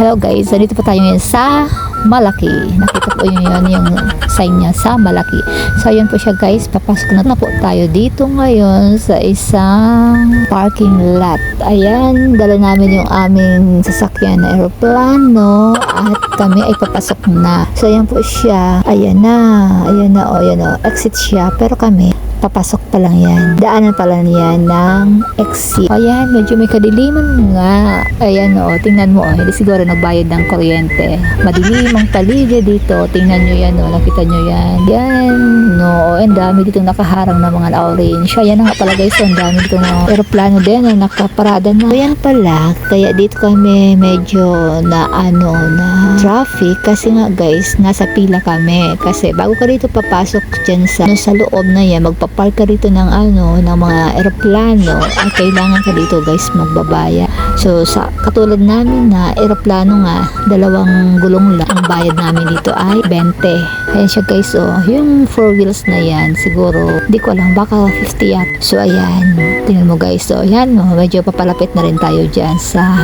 Hello guys, nandito pa tayo ngayon sa Malaki. Nakita po yun yun yung sign niya sa Malaki. So ayan po siya guys, papasok na, po tayo dito ngayon sa isang parking lot. Ayan, dala namin yung aming sasakyan na aeroplano at kami ay papasok na. So ayan po siya, ayan na, ayan na, o ayan o, exit siya. Pero kami, papasok pa lang yan. Daanan pa lang yan ng exit. Ayan, medyo may kadiliman nga. Ayan o, tingnan mo o, hindi siguro nagbayad ng kuryente. Madilim ang paligid dito. Tingnan nyo yan o, nakita nyo yan. Yan, no, ang dami dito nakaharang na mga orange. Ayan na nga pala guys, ang dami dito na aeroplano din na nakaparada na. Ayan pala, kaya dito kami medyo na ano, na traffic kasi nga guys, nasa pila kami. Kasi bago ka dito papasok dyan sa, no, sa loob na yan, magpapark ka rito ng ano, ng mga aeroplano, ay kailangan ka dito guys magbabaya. So, sa katulad namin na aeroplano nga, dalawang gulong lang. Ang bayad namin dito ay 20. Ayan siya guys, oh. Yung four wheels na yan, siguro, di ko alam, baka 50 yat. So, ayan. Tingnan mo guys, oh. Yan, oh. Medyo papalapit na rin tayo dyan sa,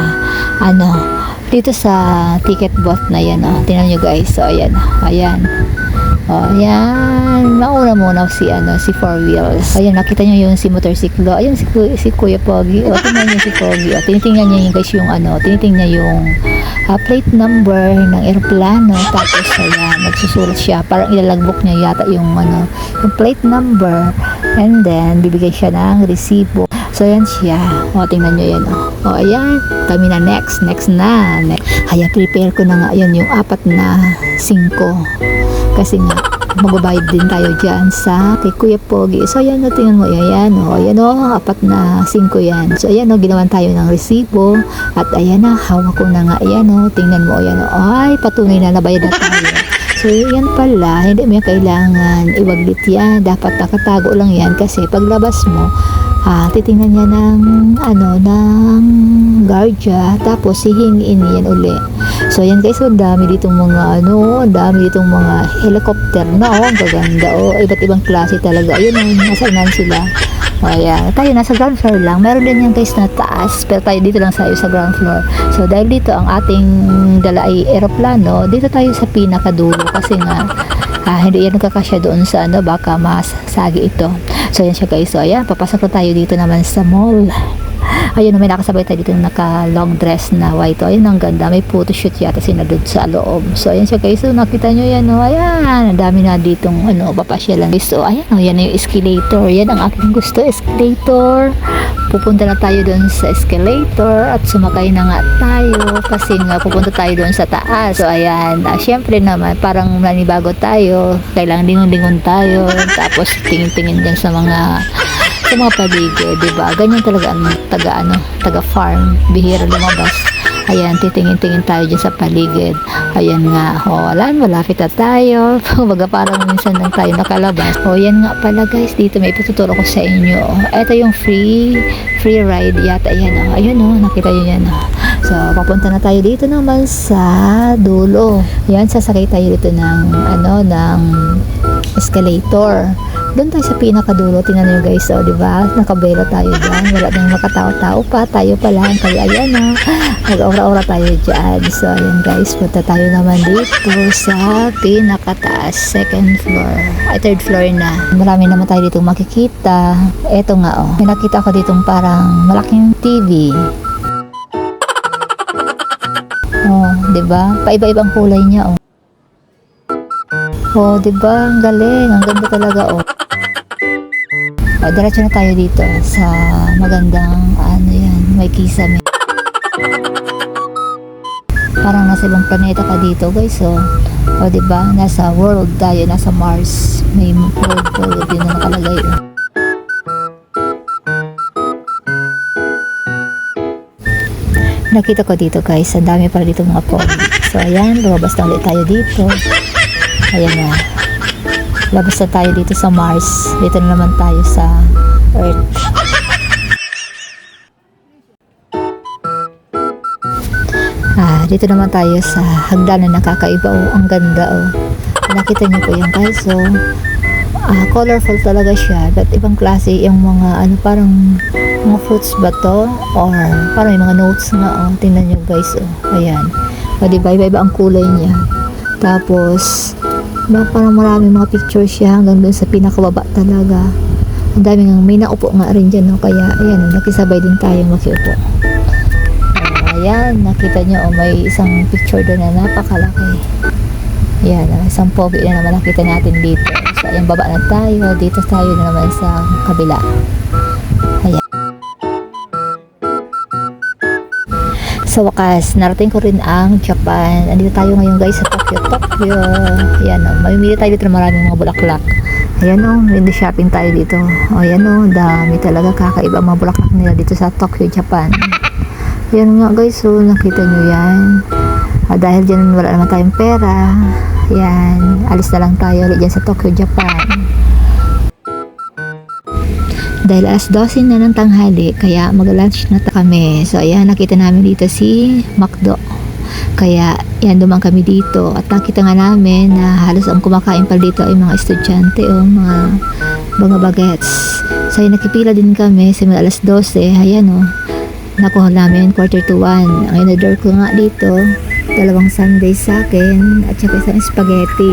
ano, dito sa ticket booth na yan, oh. Tingnan nyo guys, so, ayan. Ayan. Oh, ayan. Mauna muna si ano, si four wheels. Ayan, nakita niyo yung si motorsiklo. Ayun si, Ku- si Kuya Pogi. O, tingnan niyo si Pogi. O, tinitingnan niya yung guys yung ano, tinitingnan niya yung ah, plate number ng eroplano. Tapos, ayan, nagsusulat siya. Parang ilalagbok niya yata yung ano, yung plate number. And then, bibigay siya ng resibo. So, ayan siya. O, tingnan niyo yan. O, o ayan. Kami na next. Next na. Next. Ayan, prepare ko na nga. Ayan, yung apat na singko kasi nga magbabayad din tayo dyan sa kay Kuya Pogi. So, ayan o, tingnan mo, ayan o, ayan o, apat na singko yan. So, ayan o, ginawan tayo ng resibo. At ayan na, hawak ko na nga, ayan o, tingnan mo, ayan o, ay, patunay na nabayad na tayo. So, yan pala, hindi mo yan kailangan iwaglit yan. Dapat nakatago lang yan kasi paglabas mo, ah, titingnan niya ng, ano, ng guardia, tapos hihingiin yan uli. So, ayan guys, ang dami ditong mga, ano, ang dami ditong mga helicopter na, oh, ang gaganda, oh, iba't ibang klase talaga. Ayun, oh, nasa nan sila. O, ayan. Tayo, nasa ground floor lang. Meron din yan guys na taas, pero tayo dito lang tayo sa ground floor. So, dahil dito ang ating dala ay aeroplano, dito tayo sa pinakadulo kasi nga, ah, hindi yan nagkakasya doon sa ano, baka masagi ito. So, ayan siya guys. So, ayan, papasok na tayo dito naman sa mall. Ayun, may nakasabay tayo dito na naka long dress na white. Ayun, ang ganda. May photoshoot yata sinadod sa loob. So, ayan siya guys. So, nakita nyo yan. O, ayan. Ang dami na ditong, ano, papasyalan. So, ayan. O, yan na yung escalator. Yan ang aking gusto. Escalator. Pupunta na tayo doon sa escalator at sumakay na nga tayo kasi nga pupunta tayo doon sa taas. So, ayan. Ah, Siyempre naman, parang nanibago tayo. Kailangan lingon-lingon tayo. Tapos, tingin-tingin din sa mga sa mga paligid, 'di ba? Ganyan talaga ang taga ano, taga farm, bihira lumabas. Ayan, titingin-tingin tayo dyan sa paligid. Ayan nga, o, wala, malapit na tayo. Baga parang minsan lang tayo nakalabas. O, yan nga pala guys, dito may ituturo ko sa inyo. Ito yung free, free ride yata. Ayan o, ayun o, nakita nyo yan o. So, papunta na tayo dito naman sa dulo. Yan, sasakay tayo dito ng, ano, ng escalator. Doon tayo sa pinakadulo, tingnan nyo guys, oh, di ba? Nakabelo tayo dyan, wala nang makatao-tao pa, tayo pa lang, kaya ayan na, nag-aura-aura tayo dyan. So, ayan guys, punta tayo naman dito sa pinakataas, second floor, ay third floor na. Marami naman tayo dito makikita. Eto nga, oh, may nakita ko ditong parang malaking TV. Oh, 'di ba? Paiba-ibang kulay niya, oh. Oh, 'di ba? Ang galing, ang ganda talaga, oh. Oh, diretso na tayo dito sa magandang ano yan, may kisame. Parang nasa ibang planeta ka dito, guys, oh. Oh, 'di ba? Nasa world tayo, nasa Mars. May world world din na nakalagay, oh. Nakita ko dito guys, ang dami pala dito mga pogi. So ayan, lumabas na ulit tayo dito. Ayan na. Labas na tayo dito sa Mars. Dito na naman tayo sa Earth. Ah, dito naman tayo sa hagdanan na kakaiba. Oh, ang ganda oh. Nakita niyo po yan guys. So, ah, colorful talaga siya. But ibang klase yung mga ano parang mga fruits ba to? Or parang may mga notes nga oh. Tingnan niyo guys oh. Ayan. O diba, iba-iba ang kulay niya. Tapos, ba, parang maraming mga pictures siya hanggang doon sa pinakababa talaga. Ang daming ang may naupo nga rin dyan, no? kaya ayan, nakisabay din tayong makiupo. Oh, ayan, nakita nyo, oh, may isang picture doon na napakalaki. Ayan, oh, isang pogi na naman nakita natin dito. So, ayan, baba na tayo. Dito tayo na naman sa kabila. Sa wakas, narating ko rin ang Japan. Andito tayo ngayon guys sa Tokyo, Tokyo. Ayan o, mamimili tayo dito ng maraming mga bulaklak. Ayan o, window shopping tayo dito. O, ayan o, dami talaga kakaiba mga bulaklak nila dito sa Tokyo, Japan. Ayan nga guys, so nakita nyo yan. Ah, dahil dyan wala naman tayong pera. Ayan, alis na lang tayo ulit dyan sa Tokyo, Japan. Dahil alas 12 na ng tanghali, kaya mag-lunch na kami. So, ayan, nakita namin dito si McDo. Kaya, yan, dumaan kami dito. At nakita nga namin na halos ang kumakain pa dito ay mga estudyante o mga mga bagets. So, ayan, nakipila din kami simula alas 12. Ayan, o. Nakuha namin quarter to 1. Ang in-order ko nga dito, dalawang sundae sa akin at saka isang spaghetti.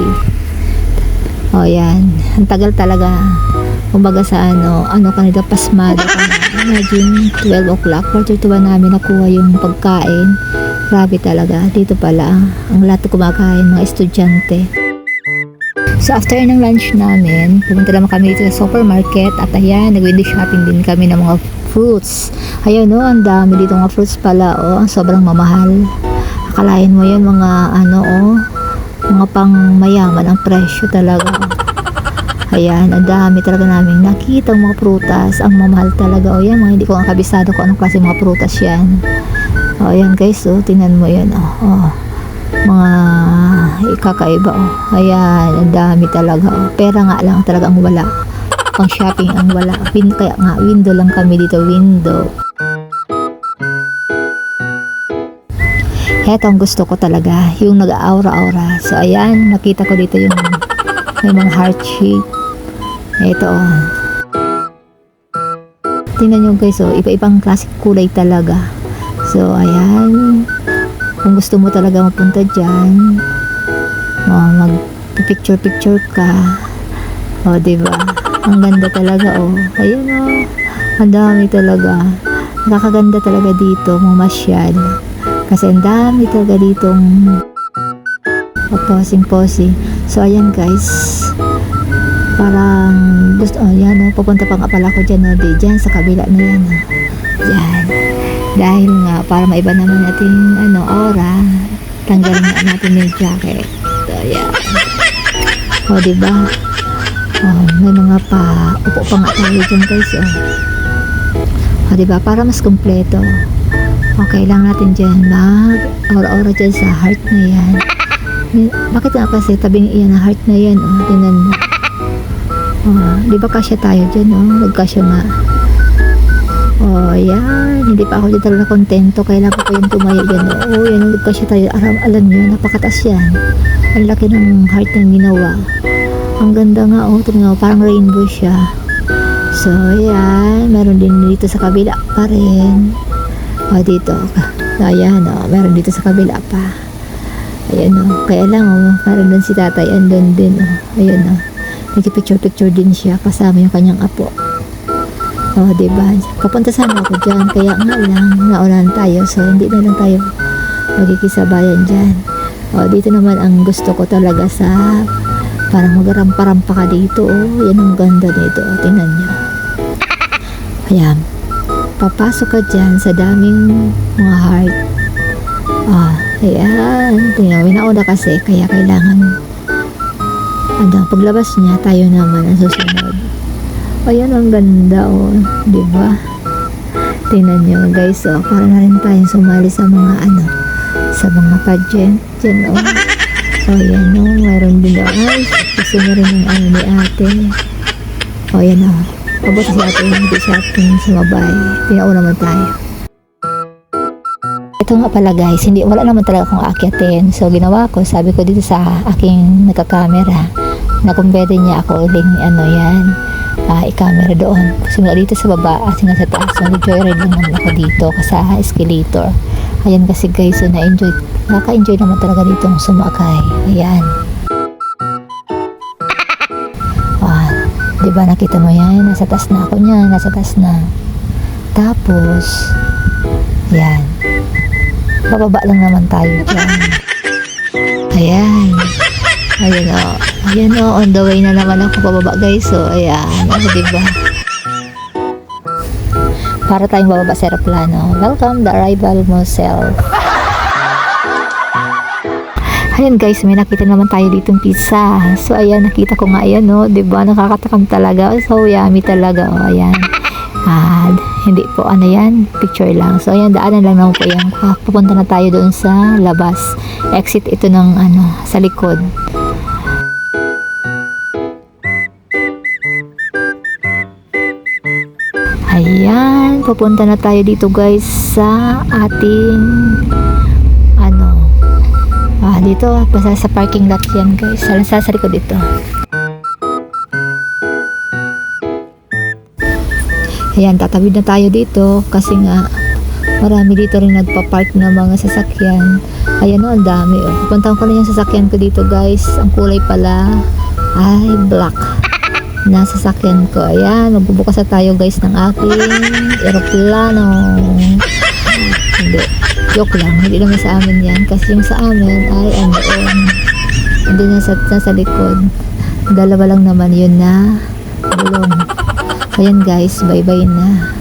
O, yan. Ang tagal talaga kumbaga sa ano, ano kanila pasmado ka. Imagine, 12 o'clock, quarter to 1 namin nakuha yung pagkain. Grabe talaga. Dito pala, ang lahat kumakain, mga estudyante. So after ng lunch namin, pumunta naman kami dito sa supermarket at ayan, nag-window shopping din kami ng mga fruits. Ayan no, ang dami dito mga fruits pala, oh, ang sobrang mamahal. Akalain mo yan mga ano, oh, mga pang mayaman ang presyo talaga. Oh. Ayan, ang dami talaga namin nakita mga prutas. Ang mamahal talaga. O yan, mga hindi ko nga kabisado kung anong klase mga prutas yan. O yan guys, o, tingnan mo yan. O, o. Mga ikakaiba. O. Ayan, ang dami talaga. O. Pera nga lang talaga ang wala. Pang shopping ang wala. Win, kaya nga, window lang kami dito, window. Heto ang gusto ko talaga, yung nag-aura-aura. So, ayan, nakita ko dito yung may mga heart shape. Ito, oh. Tingnan nyo guys, oh, iba-ibang klaseng kulay talaga. So, ayan. Kung gusto mo talaga mapunta dyan, oh, mag-picture-picture ka. O, oh, diba? Ang ganda talaga, oh. Ayan, oh. Ang dami talaga. Nakakaganda talaga dito, mamasyal. Kasi ang dami talaga ditong posing-posing. So, ayan guys. Gusto, oh yan oh, pupunta pa nga pala ako dyan oh, di, dyan sa kabila na yan oh. Yan. Dahil nga, para maiba naman natin, ano, aura, tanggalin nga natin yung jacket. So, yan. O, diba? Oh, may mga pa, upo pa nga tayo dyan guys, oh. O, diba? Para mas kumpleto. Okay lang natin dyan, mag, aura-aura dyan sa heart na yan. Bakit nga kasi tabing iyan na heart na yan, oh, tingnan mo. Oh, di ba kasya tayo dyan, oh? Nagkasya nga. Oh, yan. Hindi pa ako dyan talaga kontento. Kailangan ko yung tumayo dyan. Oh, yan. Nagkasya tayo. Aram, alam nyo, napakatas yan. Ang laki ng heart ng ginawa. Ang ganda nga, oh. Tingnan mo, parang rainbow siya. So, yan. Meron din dito sa kabila pa rin. Oh, dito. Ayan, oh. Meron dito sa kabila pa. Ayan, oh. Kaya lang, oh. Meron din si tatay. Andun din, oh. Ayan, oh nagpicture-picture din siya kasama yung kanyang apo. Oh, di ba? Papunta sana ako diyan, kaya nga lang naunahan tayo, so hindi na lang tayo magkikisabayan diyan. Oh, dito naman ang gusto ko talaga sa parang magarampa-rampa ka dito. Oh, yan ang ganda nito. Oh, tingnan niyo. Ayan. Papasok ka dyan sa daming mga heart. Ah, ayan. Tingnan, nauna kasi, kaya kailangan ano, paglabas niya, tayo naman ang susunod. Ayan, ang ganda, oh. Ba? Tingnan niyo, guys, oh. Para na rin tayong sumali sa mga, ano, sa mga pageant. Diyan, oh. Oh, yan, oh. Mayroon din daw. Ay, gusto niya rin ng ano ni ate. Oh, yan, oh. Pabot si ate, hindi sa sumabay. Pinauna naman tayo. Ito nga pala guys, hindi wala naman talaga akong aakyatin. So ginawa ko, sabi ko dito sa aking nagka-camera na kung pwede niya ako uling ano yan, uh, i-camera doon. Simula dito sa baba at nga sa taas. So nag-joyride lang naman ako dito sa escalator. Ayan kasi guys, so na-enjoy. Nakaka-enjoy naman talaga ditong sumakay. Ayan. Ah, di ba nakita mo yan? Nasa taas na ako niya. Nasa taas na. Tapos, yan. Bababa lang naman tayo dyan. Ayan. Ayan o. Ayan o. On the way na naman ako pababa guys. So, ayan. O, diba? Para tayong bababa sa aeroplano. Welcome the arrival mo self. Ayan guys, may nakita naman tayo ditong pizza. So ayan, nakita ko nga ayan no, 'di ba? Nakakatakam talaga. So yummy talaga. Oh, ayan. Ah, hindi po ano yan, picture lang. So ayan, daanan lang naman po yan. Ah, Pupunta na tayo doon sa labas. Exit ito ng ano, sa likod. Ayan, pupunta na tayo dito guys sa ating ano, Ah, dito, basta sa parking lot yan guys. Sa, sa, likod dito. Ayan, tatawid na tayo dito kasi nga marami dito rin nagpa-park na mga sasakyan. Ayan o, ang dami. Oh. Pupuntahan ko na yung sasakyan ko dito guys. Ang kulay pala ay black na sasakyan ko. Ayan, magbubukas na tayo guys ng aking aeroplano. Hindi. Joke lang. Hindi naman sa amin yan. Kasi yung sa amin ay andoon. Andun na sa, sa likod. Dalawa lang naman yun na gulong. Ayan guys, bye-bye na.